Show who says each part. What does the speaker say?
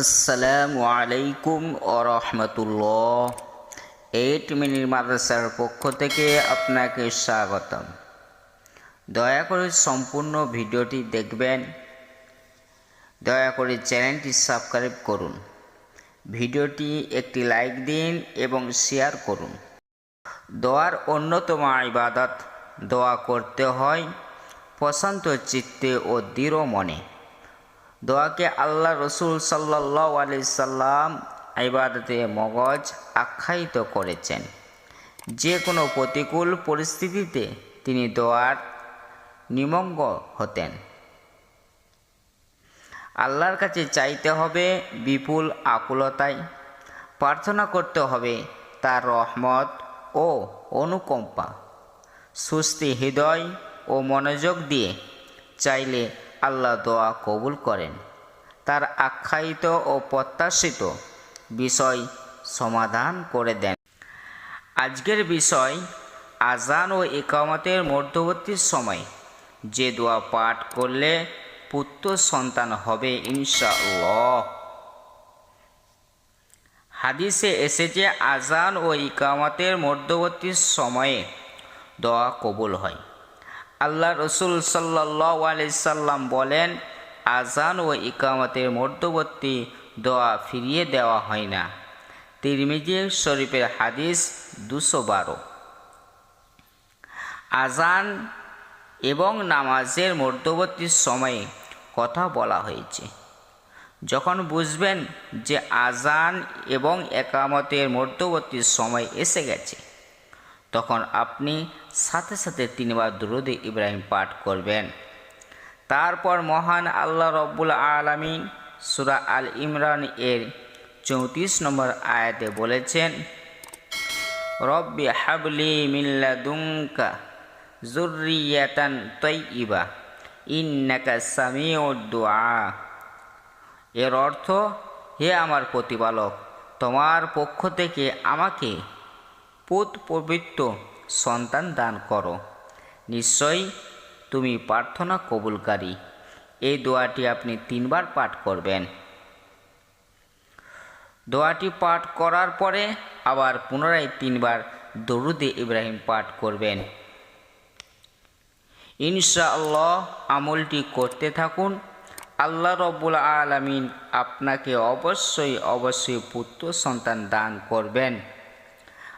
Speaker 1: আসসালামু আলাইকুম ও রহমতুল্লাহ। Eight minute মাদ্রাসার পক্ষ থেকে আপনাকে স্বাগতম। দয়া করে সম্পূর্ণ ভিডিওটি দেখবেন। দয়া করে চ্যানেলটি সাবস্ক্রাইব করুন। ভিডিওটি একটি লাইক দিন এবং শেয়ার করুন। দোয়ার অন্যতম ইবাদত দোয়া করতে হয় প্রশান্ত চিত্তে ও দৃঢ় মনে। দোয়াকে আল্লাহ রসুল সাল্লাহ আলি সাল্লাম ইবাদতে মগজ আখ্যায়িত করেছেন। যে কোনো প্রতিকূল পরিস্থিতিতে তিনি দোয়ার নিমগ্ন হতেন। আল্লাহর কাছে চাইতে হবে বিপুল আকুলতায় প্রার্থনা করতে হবে তার রহমত ও অনুকম্পা। সুস্থি হৃদয় ও মনোযোগ দিয়ে চাইলে আল্লাহ দোয়া কবুল করেন। তার আখ্যায়িত ও প্রত্যাশিত বিষয় সমাধান করে দেন। আজকের বিষয় আজান ও মধ্যবর্তী সময়। যে দোয়া পাঠ করলে পুত্র সন্তান হবে ইনশাআল্লাহ। হাদিসে এসেছে আজান ও ইকামতের মধ্যবর্তী সময়ে দোয়া কবুল হয়। আল্লাহ রসুল সাল্লাহ সাল্লাম বলেন আজান ও ইকামতের মধ্যবর্তী দোয়া ফিরিয়ে দেওয়া হয় না। তিরমিজি শরীফের হাদিস দুশো বারো। আজান এবং নামাজের মধ্যবর্তী সময়ে কথা বলা হয়েছে। যখন বুঝবেন যে আজান এবং একামতের মধ্যবর্তী সময় এসে গেছে তখন আপনি সাথে সাথে তিনবার দুরুদে ইব্রাহিম পাঠ করবেন। তারপর মহান আল্লাহ রব্বুল আলমিন সুরা আল ইমরান এর চৌত্রিশ নম্বর আয়াতে বলেছেন, রব্বি হাবলি মিল্লা মিল্লাদুঙ্কা জুরিয়াতান তৈবা ইন্নাকা সামিউদ্দুআ এর অর্থ, হে আমার প্রতিপালক, তোমার পক্ষ থেকে আমাকে পুত পবিত্র সন্তান দান করো। নিশ্চয়ই তুমি প্রার্থনা কবুলকারী। এই দোয়াটি আপনি তিনবার পাঠ করবেন। দোয়াটি পাঠ করার পরে আবার পুনরায় তিনবার দরুদে ইব্রাহিম পাঠ করবেন। ইনশাআল্লাহ আমলটি করতে থাকুন। আল্লাহ রব্বুল আলমিন আপনাকে অবশ্যই অবশ্যই পুত্র সন্তান দান করবেন।